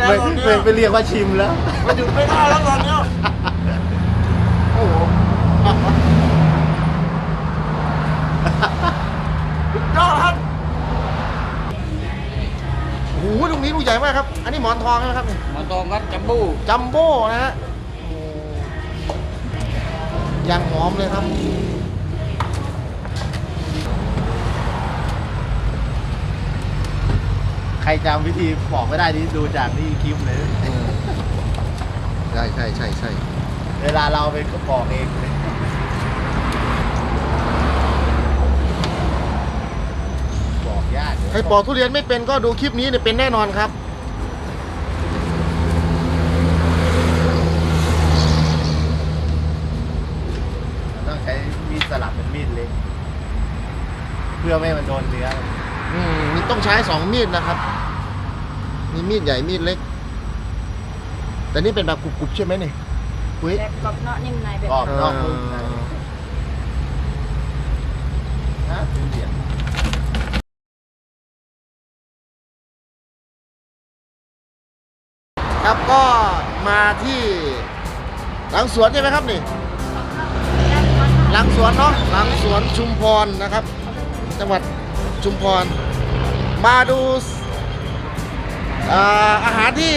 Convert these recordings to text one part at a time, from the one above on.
แล้วไม่ตอนนี้ไม่ไม่เรียกว่าชิมแล้ว มันหยุดไม่ได้แล้วตอนเนี้ยโอ้โหสุดยอดครับโอ้โหตรงนี้ลูกใหญ่มากครับ อันนี้หมอนทองใช่ไหมครับนี่หมอนทองครับจัมโบ้จัมโบ้นะฮะโอ้ยังหอมเลยครับ ใค รจำวิธีบอกไม่ได้นี่ดูจากที่คลิปเลยใช่ใช่ใช่ใช่เวลาเราเป็นก็บอกเองเลยบอกยากใครปอกทุเรียนไม่เป็นก็ดูคลิปนี้เนี่ยเป็นแน่นอนครับต้องใช้มีดสลับเป็นมีดเล็กเพื่อไม่ให้มันโดนเนื้อ อืมนี่ต้องใช้สองมีดนะครับ มีมีดใหญ่มีดเล็ก แต่นี่เป็นแบบกรุบๆใช่ไหมนี่อุ้ยแบบกรอบนอกนิ่มในแบบกรอบนอกนุ่มในฮะทุเรียนครับก็มาที่หลังสวนใช่ไหมครับนี่หลังสวนเนาะหลังสวนชุมพรนะครับ จังหวัดชุมพร มาดู อ่าอาหารที่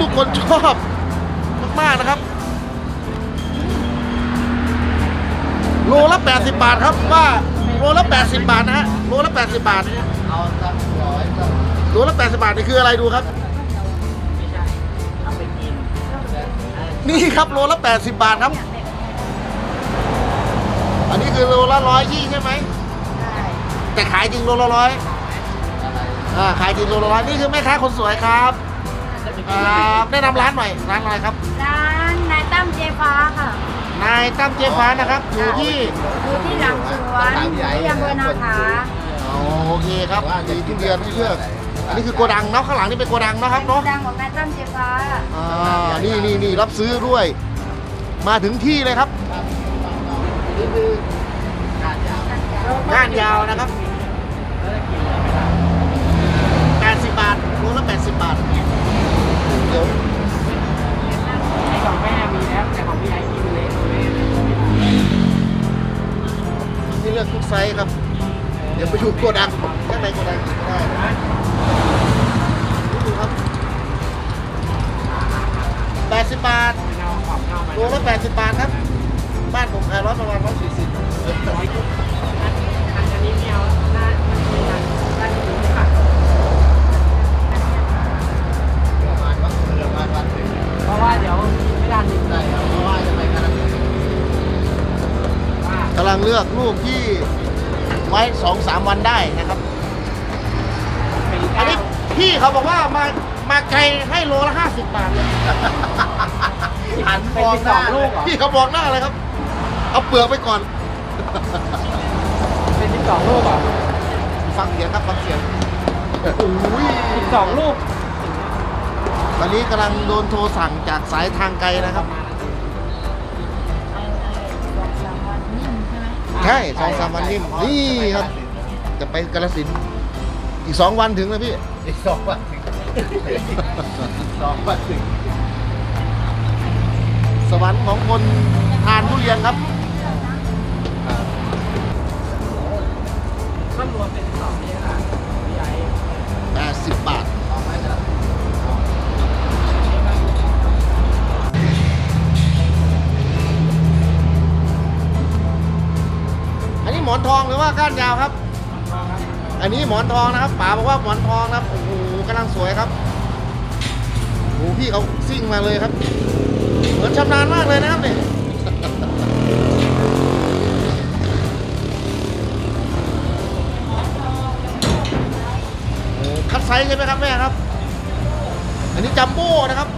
ทุกๆคนชอบมากๆนะครับ โลละ 80 บาทครับว่าโลละ 80 บาทนะฮะโลละ 80 บาทเอาสักร้อยก็โลละ 80 บาทนี่คืออะไรดูครับไม่ใช่เอาไปกินนี่ครับโลละ 80 บาทครับ อันนี้คือโลละร้อยยี่ใช่ไหมแต่ขายจริงโลละร้อย อะไรอ่าขายจริงโลละร้อยนี่คือแม่ค้าคนสวยครับครับแนะนำร้านหน่อยร้านอะไรครับ ร้านนายตั้มเจฟ้าค่ะ นายตั้มเจ๊ฟ้านะครับอยู่ที่อยู่ที่หลังสวนที่อำเภอนาขาอ๋อโอเคครับมีทุเรียนให้เลือกอันนี้คือโกดังเนาะข้างหลังนี่เป็นโกดังนะครับเนาะดังของนายตั้มเจฟ้าอ่านี่นี่นี่รับซื้อด้วย มาถึงที่เลยครับนี่คือการยาวก้านยาวนะครับ80บาทโลละ80บาทเดี๋ยวไอ้ของแม่มีแล้วแต่ของพี่ไอ้กินเละเลยนี่เลือกทุกไซส์ครับ เดี๋ยวไปดูโกดังข้างในโกดังอีกก็ได้นะดูครับ80บาทเอาขอบเข้ามาโลละ80บาทครับ บ้านผมขายร้อยประมาณ140ร้อยยุบอันอันนี้ไม่เอา ราะว่าเดี๋ยวไม่ทันอีกได้ครับเพราะว่าจะไปการันตีว่ากำลังเลือกลูกที่ไว้สองสามวันได้นะครับเป็นอันเก้านี้พี่เขาบอกว่ามามาไกลให้โลละห้าสิบบาทเลยหันเป็นมองสิบหสอน้างลูกเหรอพี่เขาบอกหน้าเลยครับ เอาเปลือกไปก่อน เป็นสิบสองลูกเหรอฟังเสียงครับฟังเสียงโอ้ยสิบสองลูก ตอนนี้กำลังโดนโทรสั่งจากสายทางไกลนะครับบอกสามวันนิ่มใช่ไหมใช่สองสามวันนิ่มนี่ครับ จะไปกาลสินธุ์อีกสองวันถึงแล้วพี่ อีกสองวันถึงสองวันถึงสวรรค์ของคนทานทุเรียนครับ ก็รวมเป็นสองนี่ ว่าก้านยาวครับ อันนี้หมอนทองนะครับป๋าบอกว่าหมอนทองนะครับโอ้โหกำลังสวยครับโอ้โหพี่เขาซิ่งมาเลยครับ เหมือนชำนาญมากเลยนะครับเนี่ยโอ้คัดไซส์ใช่ไหมครับแม่ครับ อันนี้จัมโบ้นะครับ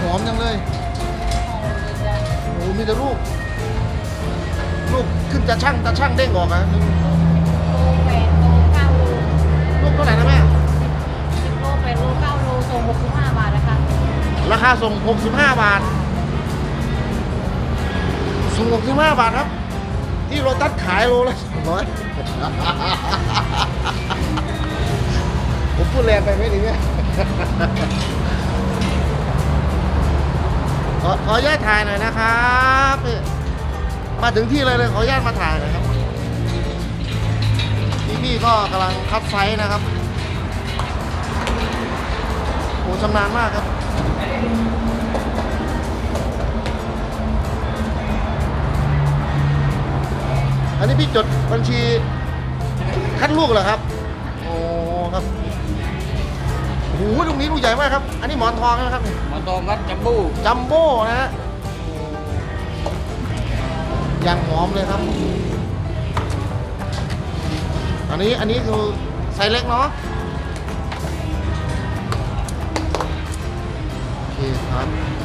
หอมจังเลย มีแต่ลูก ลูกขึ้นจะช่างจะช่างเด้งออกอะโลแปดโลเก้าโลลูกเท่าไหร่นะแม่ สิบโลแปดโลเก้าโลส่งหกสิบห้าบาทนะคะราคาส่ง 65 บาท ส่ง 65 บาทครับ ที่โรตัสขายโลละ200 ผมพูดแรงไปไหมนี่เนี่ยข อขออนุญาตถ่ายหน่อยนะครับมาถึงที่เลยเลยขออนุญาตมาถ่ายหน่อยครับพี่พี่ก็กำลังคัดไซส์นะครับโอ้ชำนาญมากครับอันนี้พี่จดบัญชีคัดลูกเหรอครับ โอ้โหลูกนี้ลูกใหญ่มากครับ อันนี้หมอนทองใช่ไหมครับหมอนทองครับจัมบูจัมโบ้นะฮะยังหอมเลยครับ อันนี้อันนี้คือไซส์เล็กเนาะโอเคครับ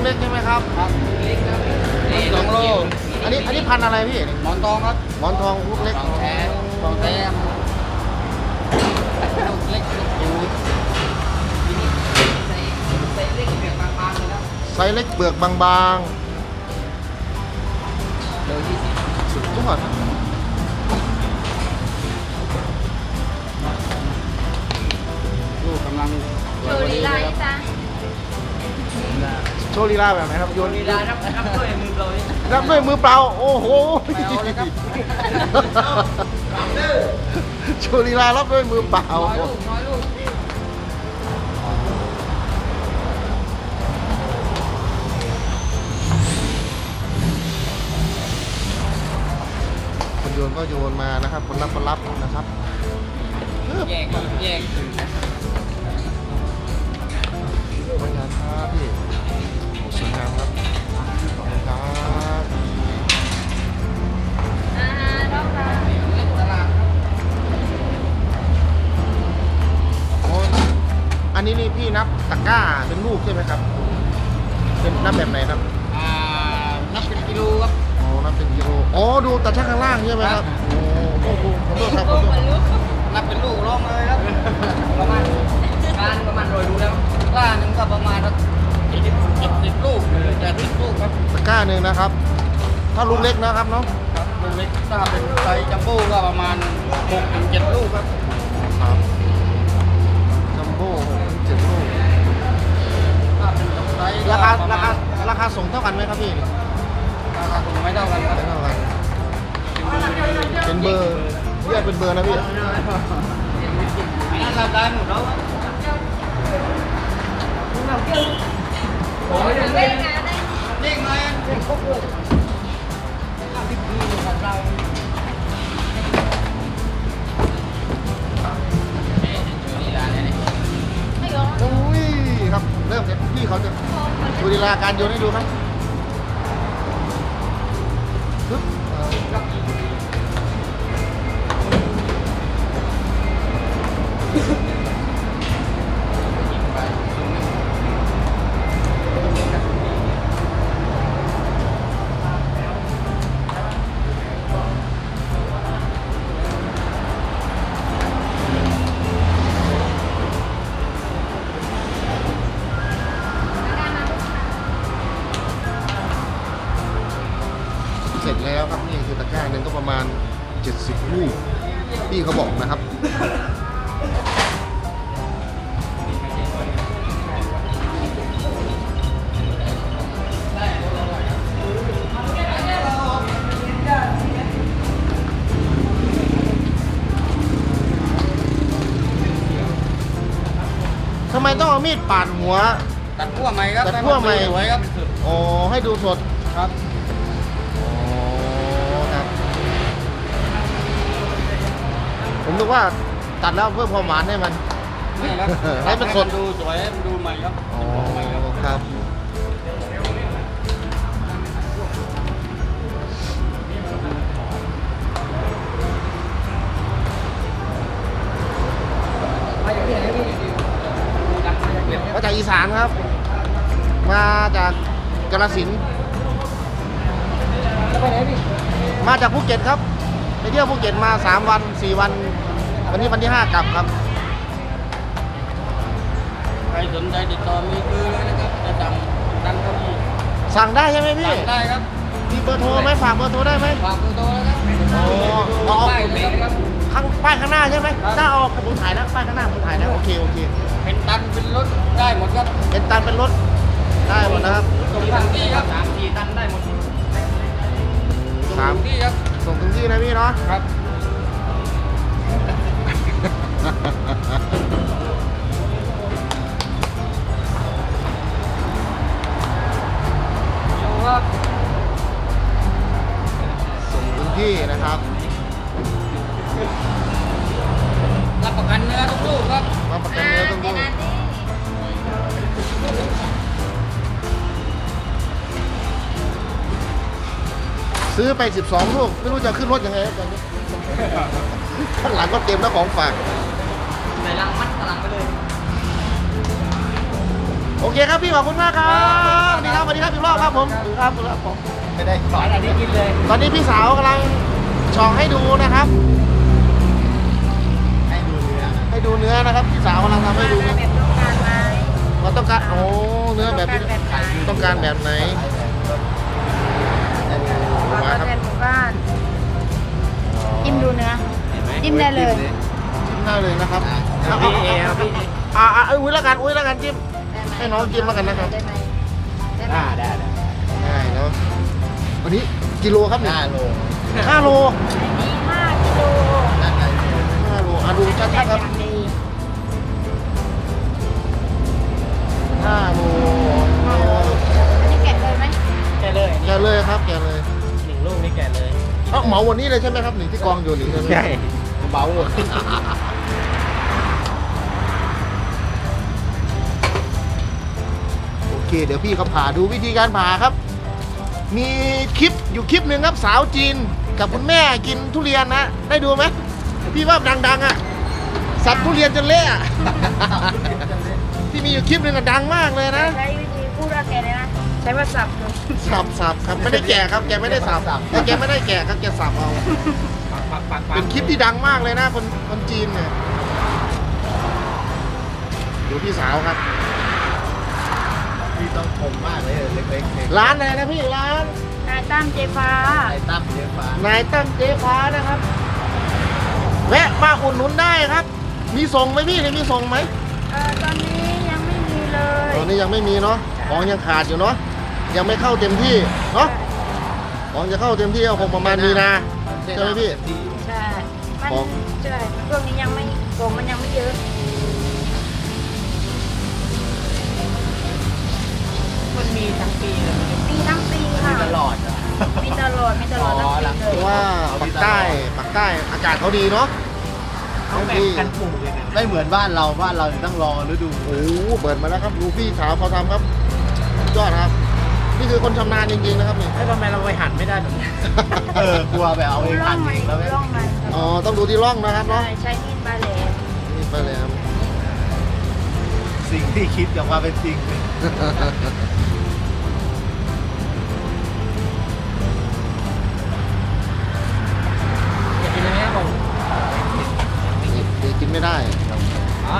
กเล็กใช่ไหมครับครับเล็กครับนี่สองโล อันนี้อันนี้พันธุ์อะไรพี่หมอนทองครับหมอนทองลูกเล็กของแท้ของแท้ลูกเล็กลูกจิ๋วมินิใส่ใส่เล็กแบบบางๆเลยครับไซส์เล็กเปลือกบางโลยี่สิบๆสุดยอดลูกกำลังโชว์ลีลาดิจ้า โชว์ลีลาแบบไหนครับโยนลีลาครับครับด้วยมือเรานี่รับด้วยมือเปล่า โอ้โหไม่เอาเลยครับโชว์ลีลารับด้วยมือเปล่าน้อยลูกน้อยลูกคนโยนก็โยนมานะครับ คนรับก็รับนะครับปึ๊บแยกครับแยกสวยงามครับพี่โอ้ สวยงามครับขอบคุณครับอ่าดอกค่ะเล็กตลาดครับโอ้อันนี้นี่พี่นับตะกร้าเป็นลูกใช่ไหมครับ เป็นนับแบบไหนครับ อ่า นับเป็นกิโลครับอ๋อนับเป็นกิโล อ๋อ ดูตาช่างข้างล่างใช่ไหมครับ โอ้โหขอโทษครับขอโทษนับเป็นลูกร้องเลยครับ ประมาณการประมาณรอยดูแล้วล่าหนึ่งก็ประมาณ สักเจ็ดสิบเจ็ดสิบลูกหรือแปดสิบลูกครับตะกร้าหนึ่งนะครับ ถ้าลูกเล็กนะครับเนาะครับลูกเล็กถ้าเป็นไซส์จัมโบ้ก็ประมาณหกถึงเจ็ดลูกครับครับจัมโบ้หกถึงเจ็ดลูกถ้าเป็นไซส์ก็ราคาประรามาคาณราคาส่งเท่ากันไหมครับพี่ราคาคงไม่เท่ากันครับไม่เท่ากันเป็นเบอร์เรียกเป็นเบอร์นะพี่อันนั้นราคาหมดแล้วครับ โอ้ยเล่นงานได้เด้งไหมเด้งครบเลยห้าสิบปีของเราเอ๊ะเจอลีลาเนี่ยนี่ไม่ยอมอุ้ยครับ เริ่มจะจะพี่เขาจะดูลีลาการโยนให้ดูครับ ต้องเอามีดปาดหัว ตัดขั้วใหม่ครับตัดขั้วใหม่สวยครับอ๋อให้ดูสดครับ อ๋อครับ ผมนึกว่าตัดแล้วเพิ่มความหวานให้มัน นี่ครับให้มันสด ดูสวยให้มันดูใหม่ครับอ๋อครับมาจากที่ไหนพี่จากมาจากเวียด มาจากอีสานครับ มาจากกาฬสินธุ์แล้วไปไหนพี่มาจากภูเก็ตครับ ไปเที่ยวภูเก็ตมา3วัน4วัน วันนี้วันที่5กลับครับ ใครสนใจติดต่อมีเบอร์เลยนะครับจะสั่งสั่งก็มีสั่งได้ใช่ไหมพี่สั่งได้ครับมีเบอร์โทรไหมฝากเบอร์โทรได้ไหมฝากเบอร์โทรแล้วครับอ๋อดูอ๋อป้ายเลยนะครับ ข้างป้ายข้างหน้าใช่ไหมครับ ถ้าเอาผมถ่ายแล้วป้ายข้างหน้าผมถ่ายแล้วโอเคโอเค เป็นตันเป็นรถได้หมดครับเป็นตันเป็นรถได้หมดนะครับส่งถึงที่ครับสามสี่ตันได้หมดสามส่งถึงที่ครับส่งถึงที่นะพี่เนาะครับดูครับส่งถึงที่นะครับ รับประกันเนื้อทุกลูกครับมาประกันเนื้อต้องดูซื้อไป 12 ลูก ไม่รู้จะขึ้นรถยังไงครับตอนนี้ข้างหลังก็เต็มแล้วของฝากใส่ลังมัดกำลังไปเลย โอเคครับพี่ขอบคุณมากครับสวัสดีครับสวัสดีครับอีกรอบครับผมครับครับผมไม่ได้ขออันนี้กินเลย ตอนนี้พี่สาวกำลังช่องให้ดูนะครับให้ดูเนื้อให้ ดูเนื้อนะครับพี่สาวกำลังทำให้ดูแบนะบต้องการไหมเราต้องการโอ้เนื้อแบบนี้ต้องการแบบไหนต้องการแบบไหนได้ดูเราก็แทนหมู่บ้านจิ้มดูเนื้อจิ้มได้เลยจิ้มได้เลยนะครับเอาเอาพี่เอเอาเอาพี่อ่าอ่าอุ้ยแล้วกันอุ้ยแล้วกันจิ้มได้ไหมให้น้องจิ้มแล้วกันนะครับได้ไหมได้ไหมได้ได้ได้ได้เนาะวันนี้กิโลครับเนี่ยห้าโลห้าโลนี่ห้ากิโลด้านในห้าโลอะดูชัดๆครับ ห้าโลห้าโลอันนี้แกะเลยไหมแกเลยแกะเลยครับ แกะเลยหนึ่งลูกนี่แกเลยเอ้าเหมาวันนี้เลยใช่ไหมครับหนึ่งที่กองอยู่นี่ใช่ไหมเบาหมดโอเค เดี๋ยวพี่เขาผ่าดูวิธีการผ่าครับ มีคลิปอยู่คลิปหนึ่งครับสาวจีนกับคุณแม่กินทุเรียนนะ ได้ดูไหมพี่ว่าดังๆอะ สับทุเรียนจนเละอะ ที่มีอยู่คลิปหนึ่งอะดังมากเลยนะใช้วิธีพูดว่าแกเลยนะ ใช้ว่าสับสับสับครับไม่ได้แกะครับแกไม่ได้สับแต่แกไม่ได้แกะครับแกสับเอาปักปักปักเป็นคลิปที่ดังมากเลยนะคนคนจีนเนี่ยดูพี่สาวครับพี่ต้องชมมากเลยเล็กๆเล็กร้านไหนนะพี่ร้าน นายตั้มเจฟ้า ไอ้ตั้มเยอะฟ้านายตั้มเจ๊ฟ้านะครับ แวะมาอุดหนุนได้ครับ มีส่งไหมพี่เนี่ยมีส่งไหมเออตอนนี้ยังไม่มีเล ย ตอนนี้ยังไม่มีเนาะของยังขาดอยู่เนาะยังไม่เข้าเต็มที่เนาะของจะเข้าเต็มที่ก็คงประมาณมีนาใช่ไหมพี่ที่ใช่ มันของ ใช่ช่วงนี้ยังไม่ของมันยังไม่เยอะมันมีทั้งปีเลยมีทั้งปีค่ะตลอดอะมีตลอดมีตลอดทั้งอ๋อหลังปีเพเลยราะว่าปากใต้ปากใต้อากาศเขาดีเนาะ เขาแบ่งกันปลูกเลยนะไม่เหมือนบ้านเราบ้านเราต้องรอฤดูโอ้โหเปิดมาแล้วครับดูพี่สาวเขาทำครับสุดยอดครับ นี่คือคนชำนาญจริงๆนะครับนี่ไอ้ทำไมเราไปหั่นไม่ได้แบบนี้เออกลัวแบบเอาเองร่หั่อนงมันเองแล้วไม่ร่องมันอ๋อ ต้องดูที่ร่องนะครับใช่เนาะใช้มีดปลาแหลมนี่ไปเลยครับ สิ่งที่คิดกับความเป็นจริง ไม่ได้อ๋อ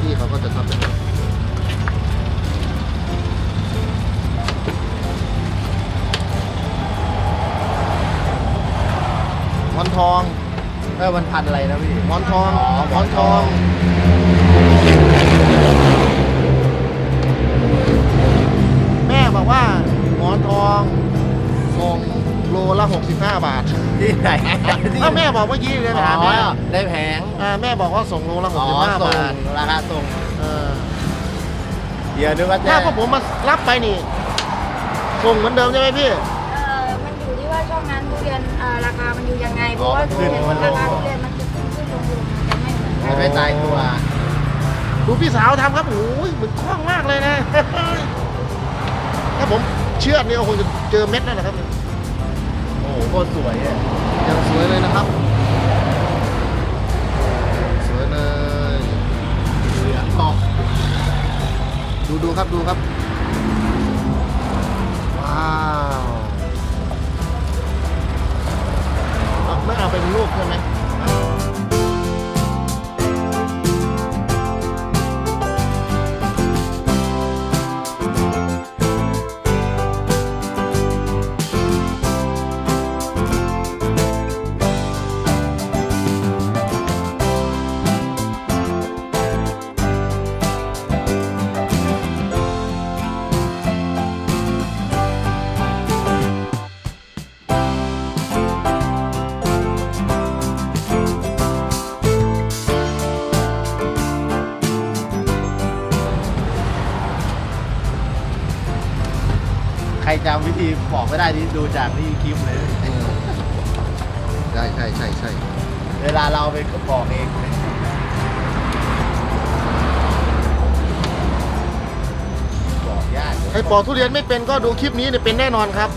พี่เขาก็จะทำเป็นหมอนทองเออมันพันอะไรนะพี่หมอนทองอ๋อหมอนทองแม่บอกว่าหมอนทองส่ง โลละ 65 บาทที่ไหนถ้าแม่บอกเมื่อกี้เลยนะอ๋อแม่ได้แผงอ่าแม่บอกว่าส่งโลละอ๋อ65ส่งบาทราคาส่งเออเดี๋ยวนึกว่าแจ้ถ้างพวกผมมารับไปนี่ส่งเหมือนเดิมใช่ไหมพี่เอ่อมันอยู่ที่ว่าช่วงนั้นทุเรียนเอ่อราคามันอยู่ยังไงเพราะว่าทุเรียนราคาทุเรียนมันจะขึ้นขึ้นลงลงมันจะไม่เหมือนกัมันนไม่ตายตัวดูพี่สาวทำครับโอ้ยเหมือนคล่องมากเลยนะถ้าผมเชื่อดเนี่ยคงจะเจอเม็ดนั่นแหละครับ โอ้โหโคตรสวยอะยังสวยเลยนะครับ สวยเลยเหลืองทองดูดูครับดูครับ ว้าวเอาไม่เอาเป็นลูกใช่ไหม บอกไม่ได้นี่ดูจากนี่คลิปเลย ใช่ใช่ใช่ใช่เวลาเราไปบอกเองบอกยากใครปอกทุเรียนไม่เป็นก็ดูคลิปนี้เนี่ยเป็นแน่นอนครับ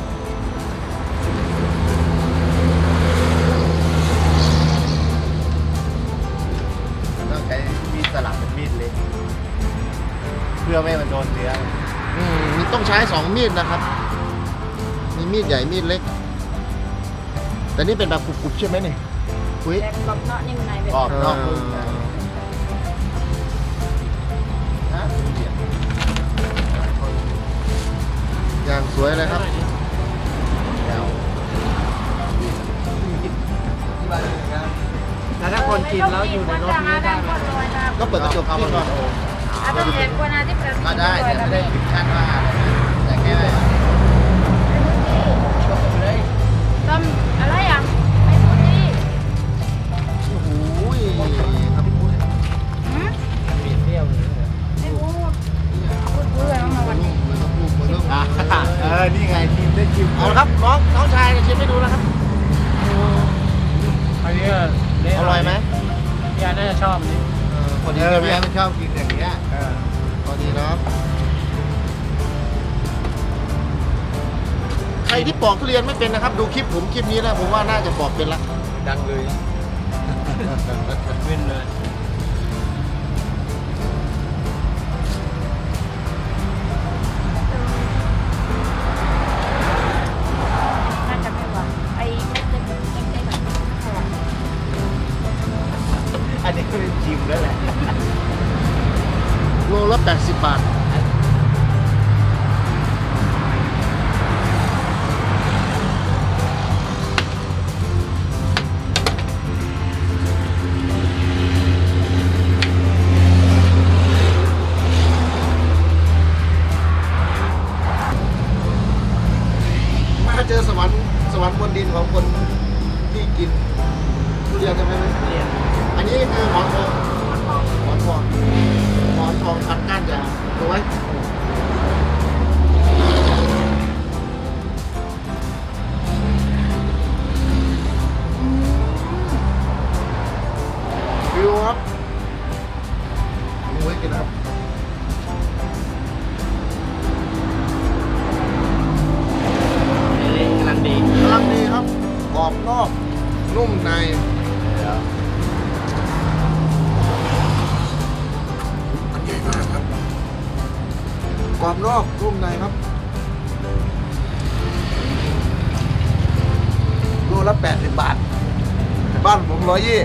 ต้องใช้มีดสลับเป็นมีดเล็กเพื่อไม่ให้มันโดนเนื้อ อืมมีต้องใช้สองมีดนะครับ มีมีดใหญ่มีดเล็ก แต่นี่เป็นแบบกรุบๆใช่ไหมเนี่ยอุ้ยแบบกรอบเนาะนิ่มในแบบกรอบเอ่นอกนุ่มในอฮะทุเรียนอย่างสวยเลยครับแล้วแล้วถ้าคนกินแล้วอยู่ในรถนี้ได้ไหมก็เปิดกระจกที่ก่อนอาจจะเห็นกว่านาที่เป็นก็ได้แต่ไม่ได้ถึงขั้นว่าแต่แค่ จะชิมให้ดูนะครับอันนี้ก็เละอร่อยไหมยายน่าจะชอบอันนี้เออพอดีเออใช่ไหมพี่แอมนชอบกินอย่างเงี้ยเออพอดีนะครับใครที่ปอกทุเรียนไม่เป็นนะครับ ดูคลิปผมคลิปนี้นะผมว่าน่าจะปอกเป็นละดังเลยวินเลย ในมันใหญ่มากครับกรอบนอกนุ่มในครับโลละแปดสิบบาท บ้านผมร้อยยี่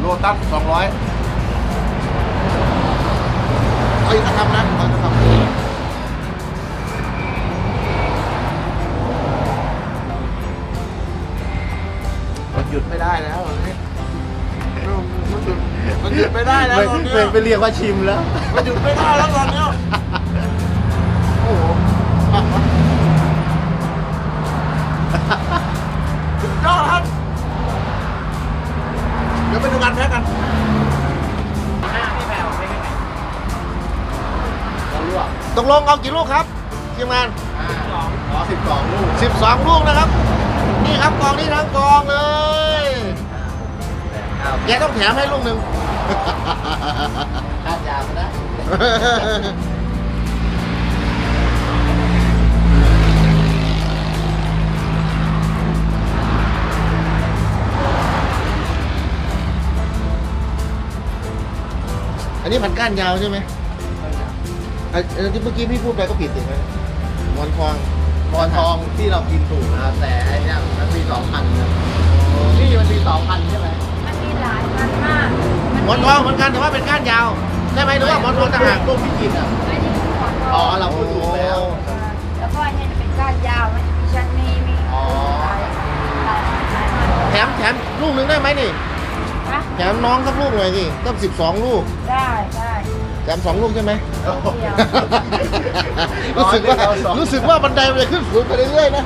โลตัสสองร้อยเอาอีกคำนะเอาอีกคำ หยุดไม่ได้แล้วตอนนี้มันหยุดมันหยุดไม่ได้แล้วไม่ตอนนี้ไม่ไม่เรียกว่าชิมแล้วมันหยุดไม่ได้แล้วตอนนี้โอ้โหสุดยอดครับเดี๋ยวไปดูกันแพ็กกันหน้าพี่แพรวไม่เป็นไงเราลวกตกลงเอากี่ลูกครับทีมงานอ่าขอสิบสองลูก 12 ลูกนะครับ นี่ครับกองนี้ทั้งกองเลยเอาแกต้องแถมให้ลูกหนึ่งคาดยาวก็ได้อันนี้พันก้านยาวใช่ไหมไอ้ไอ้ที่เมื่อกี้พี่พูดไปก็ผิดถูกไหมหมอนทองหมอนทองที่เรากินถูกนะครับแต่ไอ้เนี่ยมันมี สองพันนะนี่มันมีสองพันใช่ไหมมันมีหลายพันมากหมอนทองเหมือนกันแต่ว่าเป็นก้านยาวใช่ไหมหรือว่าหมอนทองต่างหากลูกที่กินอะไม่ได้มีหมอนทอ๋อองเราพูดถูกแล้วแล้วก็อันนี้จะเป็นก้านยาวมันจะมีชั้นนี้มีอ๋อหลายหลายหลายพันแถมแถมลูกหนึ่งได้ไหมนี่นะแถมน้องสักลูกหน่อยสิต้องสิบสองลูกได้ได้แถมสองลูกใช่ไหมโอ้โหรู้สึกว่าเอาสองรู้สึกว่าบันไดมันจะขึ้นสูงไปเรื่อยๆนะ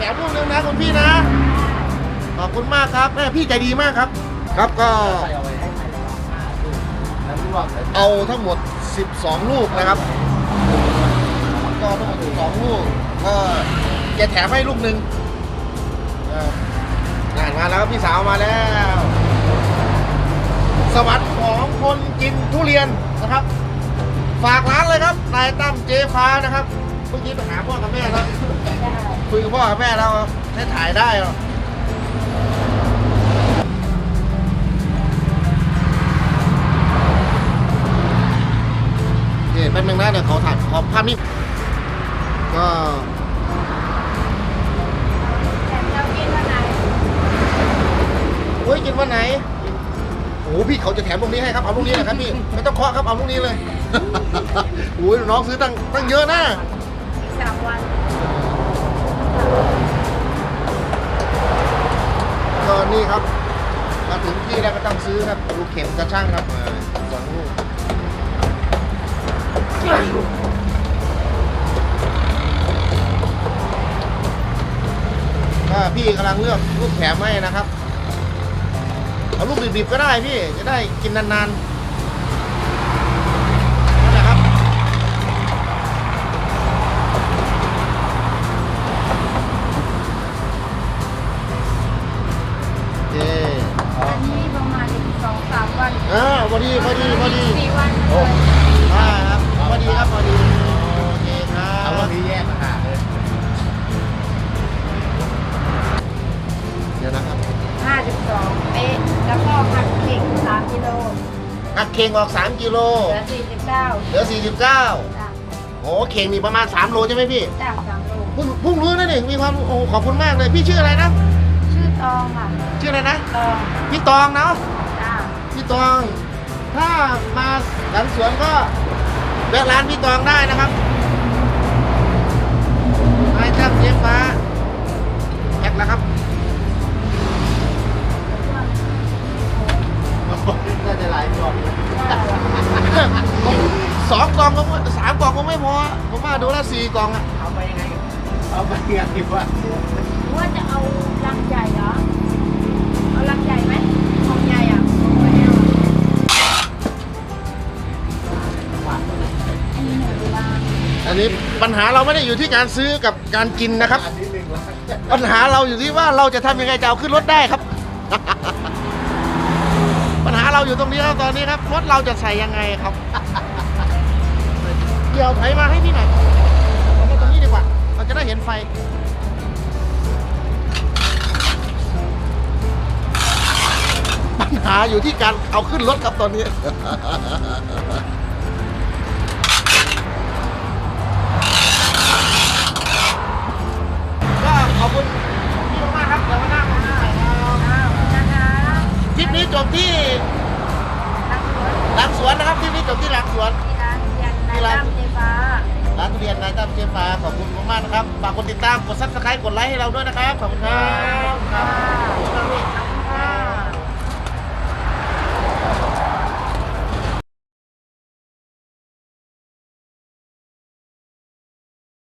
ถมลูกหนึงนะคุณพี่นะ ขอบคุณมากครับแม่พี่ใจดีมากครับ ครับก็ใส่เอาไว้ให้ใส่แล้วอ่าลูกแล้วลวกแล้วเอาทั้งหมด 12 ลูกนะครับ ก็ทั้งหมด12ลูก ก็แกแถมให้ลูกหนึ่งเอองานมาแล้วครับพี่สาวมาแล้ว สวรรค์ของคนกินทุเรียนนะครับ ฝากร้านเลยครับ นายตั้มเจฟ้านะครับ เมื่อกี้ไปหาพ่อกับแม่แล้วได้ คุยกับพ่อกับแม่แล้วให้ถ่ายได้เหรอโอเคแป๊บนึงนะเดี๋ยวขอถ่ายขอภาพนี้ก็แต่เรากินวันไหนโอ้ยกินวันไหนโอ้โหพี่เขาจะแถมลูกนี้ให้ครับ เอาลูกนี้นะครับพี่ไม่ต้องเคาะครับเอาลูกนี้เลยโอ้ยน้องซื้อตั้งตั้งเยอะนะอีกสามวัน ก็นี่ครับ มาถึงที่แล้วก็ต้องซื้อครับดูเข็มกระช่างครับมาสองลูก็พี่กำลังเลือกลูกแถมให้นะครับ เอาลูกดิบๆก็ได้พี่ จะได้กินนานๆ ดีครับพอดีโอเคครัเอาบวันนี้แยกต่างหากเลยเดี๋ยวนะครับห้าสิบสองเป๊ะ แล้วก็ผักเข่งสามกิโลหักเข่งออก 3 กิโลเหลือสี่สิบเก้าเหลือ 49จ้ะโอ้เข่งนี่ประมาณ 3 โลใช่ไหมพี่จ้ะสามโลเพิ่งเพิ่งรู้นะนี่มีความโอ้ขอบคุณมากเลยพี่ชื่ออะไรนะ ชื่อตองค่ะชื่ออะไรนะ ตองพี่ตองเนาะ จ้าพี่ตอง ถ้ามาหลังสวนก็ แวะร้านพี่ตองได้นะครับนายจ้างเจ๊ฟ้าแพ็คแล้วครับน่าจะหลายกล่องสองกล่องก็ไม่สามกล่องก็ไม่พอ ผมว่าดูแล้วสี่กล่องอะเอาไปยังไง เอาไปยังดีกว่าหรือว่าจะเอาลังใหญ่เหรอ เอาลังใหญ่ไหม อันนี้ปัญหาเราไม่ได้อยู่ที่การซื้อกับการกินนะครับ ปัญหาเราอยู่ที่ว่าเราจะทำยังไงจะเอาขึ้นรถได้ครับ ปัญหาเราอยู่ตรงนี้ครับตอนนี้ครับรถเราจะใส่ยังไงครับ เดี๋ยวถอยมาให้พี่หน่อยเอามาตรงนี้ดีกว่า เราจะได้เห็นไฟปัญหาอยู่ที่การเอาขึ้นรถครับตอนนี้ ก็ ขอบคุณพี่มากๆครับเดี๋ยวมานั่งมานั่งนะคะทริปนี้จบที่ทั้งสวนหลังสวนนะครับทริปนี้จบที่หลังสวนที่ร้านเรียนนายตั้มเจฟ้าร้านทุเรียนนายตั้มเจฟ้าขอบคุณมากๆนะครับฝากกดติดตามกดซับสไครต์กดไลค์ให้เราด้วยนะครับขอบคุณครับ